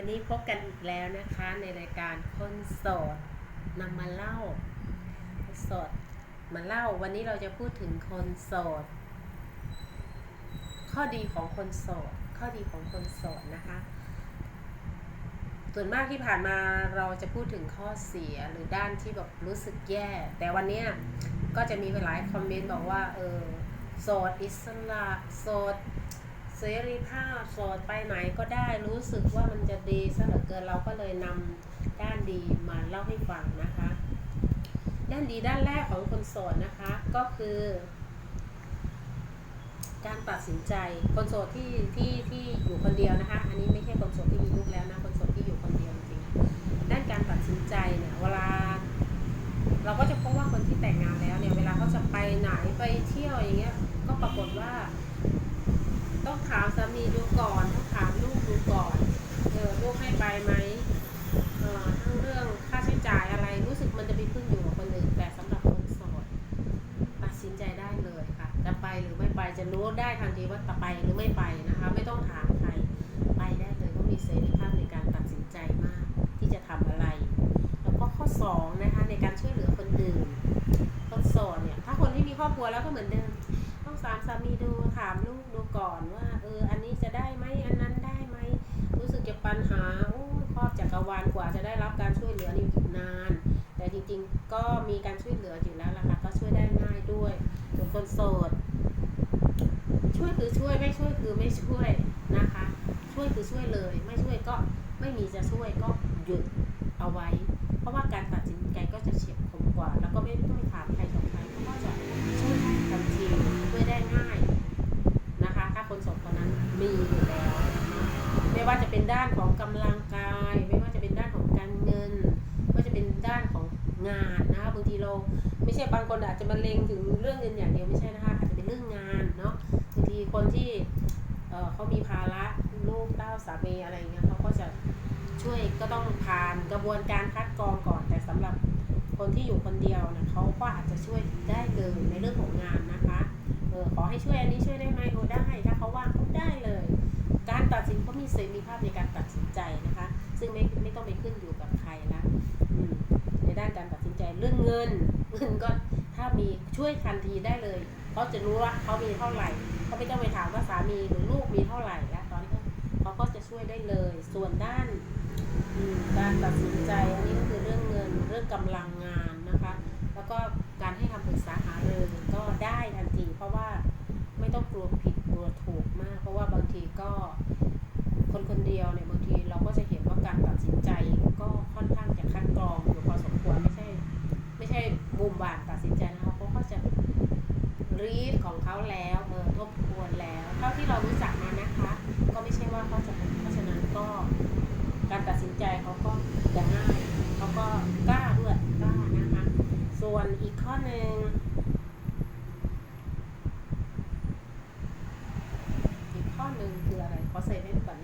วันนี้พบกันอีกแล้วนะคะในรายการคนโสดนำมาเล่าคนโสดมาเล่า วันนี้เราจะพูดถึงคนโสด ข้อดีของคนโสด ข้อดีของคนโสดนะคะ ส่วนมากที่ผ่านมาเราจะพูดถึงข้อเสียหรือด้านที่แบบรู้สึกแย่ แต่วันนี้ก็จะมีหลายคอมเมนต์บอกว่าเออโสดอิสระโสด เสรีภาพโสดไปไหนก็ได้รู้สึกว่ามันจะดีซะเหลือเกินเราก็เลยนำด้านดีมาเล่าให้ฟังนะคะ ด้านดีด้านแรกของคนโสดนะคะก็คือ การตัดสินใจคนโสดที่ที่ที่อยู่คนเดียวนะคะ อันนี้ไม่ใช่คนโสดที่มีลูกแล้วนะคนโสดที่อยู่คนเดียวจริงด้านการตัดสินใจเนี่ยเวลา เราก็จะพบว่าคนที่แต่งงานแล้วเนี่ยเวลาเขาจะไปไหนไปเที่ยวอย่างเงี้ยก็ปรากฏว่า ต้องถามสามีดูก่อนต้องถามลูกดูก่อนเออลูกให้ไปไหมเออทั้งเรื่องค่าใช้จ่ายอะไรรู้สึกมันจะไปขึ้นอยู่กับคนอื่นแต่สำหรับคนโสดตัดสินใจได้เลยค่ะจะไปหรือไม่ไปจะรู้ได้ทันทีว่าจะไปหรือไม่ไปนะคะ ไม่ต้องถามใครไปได้เลยก็มีเสรีภาพในการตัดสินใจมากที่จะทำอะไร แล้วก็ข้อสองนะคะในการช่วยเหลือคนอื่นคนโสดเนี่ยถ้าคนที่มีครอบครัวแล้วก็เหมือนเดิม สามสามีดูถามลูกดูก่อนว่าเอออันนี้จะได้ไหมอันนั้นได้ไหมรู้สึกจะปัญหาโอ้ครอบจักรวาลกว่าจะได้รับการช่วยเหลือนี่อีกนาน แต่จริงๆก็มีการช่วยเหลืออยู่แล้วล่ะค่ะก็ช่วยได้ง่ายด้วยส่วนคนโสด ช่วยคือช่วยไม่ช่วยคือไม่ช่วยนะคะ ช่วยคือช่วยเลย ไม่ช่วยก็ไม่มีจะช่วยก็หยุดเอาไว้ เพราะว่าการตัดสินใจก็จะเฉียบคมกว่า แล้วก็ไม่ต้องถามใครต่อใครเพราะว่าจะช่วยได้ทันทีช่วยได้ง่ายนะคะ ถ้าคนสองคนนั้นมีอยู่แล้วนะไม่ว่าจะเป็น ด้านของกำลังกาย ไม่ว่าจะเป็นด้านของการเงินไม่ว่าจะเป็นด้านของงานนะคะบางทีเราไม่ใช่บางคนอาจจะมาเล็งถึงเรื่องเงินอย่างเดียวไม่ใช่นะคะอาจจะเป็นเรื่องงานเนาะบางทีคนที่เขามีภาระลูกเต้าสามีอะไรเงี้ยเขาก็จะช่วยก็ต้องผ่านกระบวนการคัดกรองก่อน แต่สำหรับคนที่อยู่คนเดียวนี่ยเขาก็อาจจะช่วยได้เลยในเรื่องของงานนะคะเออขอให้ช่วยอันนี้ช่วยได้ไหมโอได้ถ้าเขาว่างเขาได้เลย การ ตัดสินเขามีเสรีภาพในการตัดสินใจนะคะ ซึ่งไม่ไม่ต้องไปขึ้นอยู่กับใครละในด้านการตัดสินใจเรื่องเงินเงินก็ถ้ามีช่วยทันทีได้เลยเขาจะรู้ว่าเขามีเท่าไหร่เขาไม่ต้องไปถามว่าสามีหรือลูกมีเท่าไหร่แล้วตอนนี้เขาก็จะช่วยได้เลย ส่วนด้านการตัดสินใจอันนี้ก็คือเรื่องเงินเรื่องกำลังงานนะคะ แล้วก็การให้คำปรึกษาหารือก็ได้ทันที เพราะว่า ต้องกลัวผิดกลัวถูกมาก เพราะว่าบางทีก็คนคนเดียวเนี่ยบางทีเราก็จะเห็นว่าการตัดสินใจก็ค่อนข้างจะคัดกรองอยู่พอสมควรไม่ใช่ ไม่ใช่บุมบานตัดสินใจนะคะเขาก็จะรีดของเขาแล้วเออทบทวนแล้ว เท่าที่เรารู้จักมานะคะ ก็ไม่ใช่ว่าเขาจะเพราะฉะนั้นก็ การตัดสินใจเขาก็จะง่ายเขาก็กล้าด้วยกล้านะคะ ส่วนอีกข้อหนึ่งอีกข้อหนึ่งคืออะไรขอ ใส่แว่นก่อน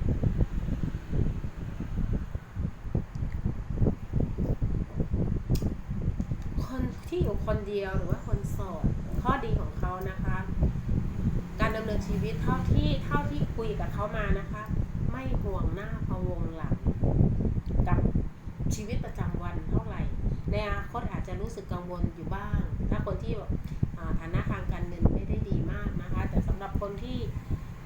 คนที่อยู่คนเดียวหรือว่าคนโสดข้อดีของเขานะคะ การดำเนินชีวิตเท่าที่เท่าที่คุยกับเขามานะคะ ไม่ห่วงหน้าพะวงหลังกับชีวิตประจำวันเท่าไหร่ ในอนาคตอาจจะรู้สึกกังวลอยู่บ้าง ถ้าคนที่แบบฐานะทางการเงินไม่ได้ดีมากนะคะ แต่สำหรับคนที่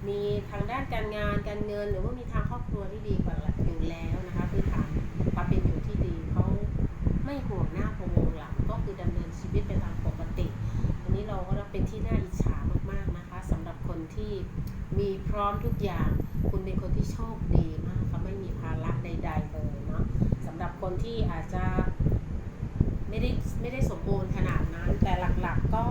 มีทางด้านการงานการเงิน หรือว่ามีทางครอบครัวที่ดีกว่าอยู่แล้วนะคะพื้นฐานความเป็นอยู่ที่ดีเขาไม่ห่วงหน้าพวงหลังก็คือดำเนินชีวิตไปตามปกติ อันนี้เราก็เป็นที่น่าอิจฉามากๆนะคะสำหรับคนที่มีพร้อมทุกอย่าง คุณเป็นคนที่โชคดีมากค่ะไม่มีภาระใด ๆเลยเนาะสำหรับคนที่อาจจะไม่ได้ไม่ได้สมบูรณ์ขนาดนั้น แต่หลักๆก็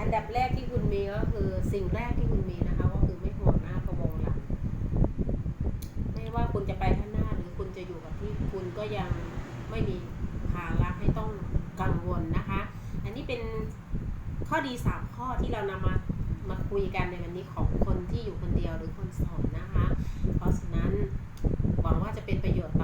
อันดับแรกที่คุณมีก็คือสิ่งแรกที่คุณมีนะคะก็คือไม่ห่วงหน้าพะวงหลัง ไม่ว่าคุณ จะไปข้างหน้าหรือคุณจะอยู่กับที่คุณก็ยังไม่มีภาระให้ต้องกังวลนะคะ อันนี้เป็นข้อดีสามข้อที่เรานำมามาคุยกันในวันนี้ของคนที่อยู่คนเดียวหรือคนโสดนะคะ เพราะฉะนั้นหวังว่าจะเป็นประโยชน์ต่อ